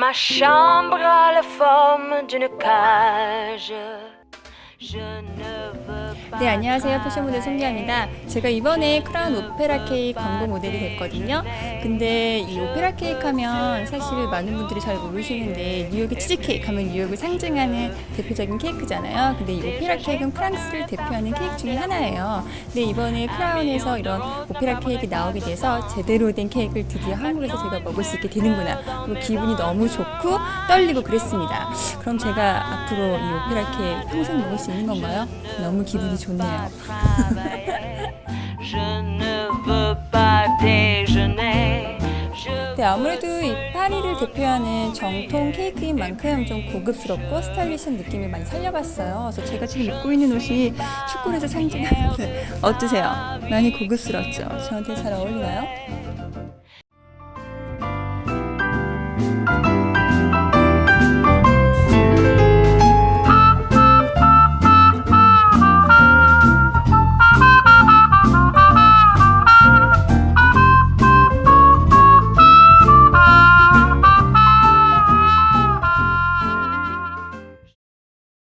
Ma chambre a la forme d'une cage. 네, 안녕하세요. 패션 모델 송기아입니다. 제가 이번에 크라운 오페라 케이크 광고 모델이 됐거든요. 근데 이 오페라 케이크 하면 사실 많은 분들이 잘 모르시는데 뉴욕의 치즈 케이크 하면 뉴욕을 상징하는 대표적인 케이크잖아요. 근데 이 오페라 케이크는 프랑스를 대표하는 케이크 중에 하나예요. 근데 이번에 크라운에서 이런 오페라 케이크 나오게 돼서 제대로 된 케이크를 드디어 한국에서 제가 먹을 수 있게 되는구나. 그리고 기분이 너무 좋고 떨리고 그랬습니다. 그럼 제가 앞으로 이 오페라 케이크 평생 먹을 수 있는 건가요? 너무 기분이 좋네요. 네, 아무래도 이 파리를 대표하는 정통 케이크인 만큼 좀 고급스럽고 스타일리시한 느낌을 많이 살려봤어요. 그래서 제가 지금 입고 있는 옷이 초콜릿을 상징하는 어떠세요? 많이 고급스럽죠? 저한테 잘 어울리나요?